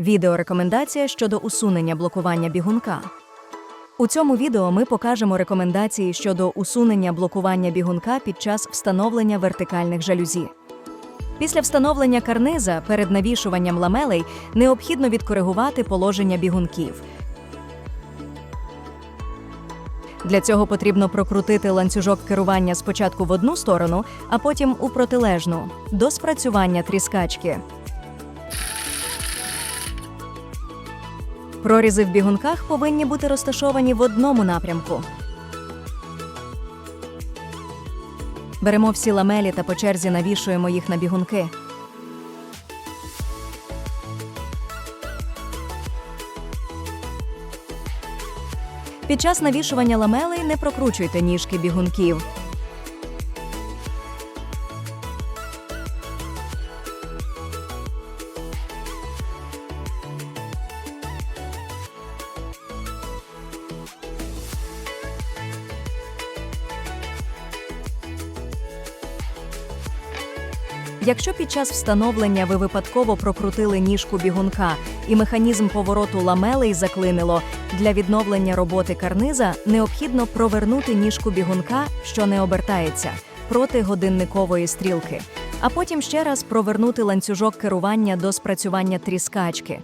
Відеорекомендація щодо усунення блокування бігунка. У цьому відео ми покажемо рекомендації щодо усунення блокування бігунка під час встановлення вертикальних жалюзі. Після встановлення карниза перед навішуванням ламелей необхідно відкоригувати положення бігунків. Для цього потрібно прокрутити ланцюжок керування спочатку в одну сторону, а потім у протилежну до спрацювання тріскачки. Прорізи в бігунках повинні бути розташовані в одному напрямку. Беремо всі ламелі та по черзі навішуємо їх на бігунки. Під час навішування ламелей не прокручуйте ніжки бігунків. Якщо під час встановлення ви випадково прокрутили ніжку бігунка і механізм повороту ламелей заклинило, для відновлення роботи карниза необхідно провернути ніжку бігунка, що не обертається, проти годинникової стрілки, а потім ще раз провернути ланцюжок керування до спрацювання тріскачки.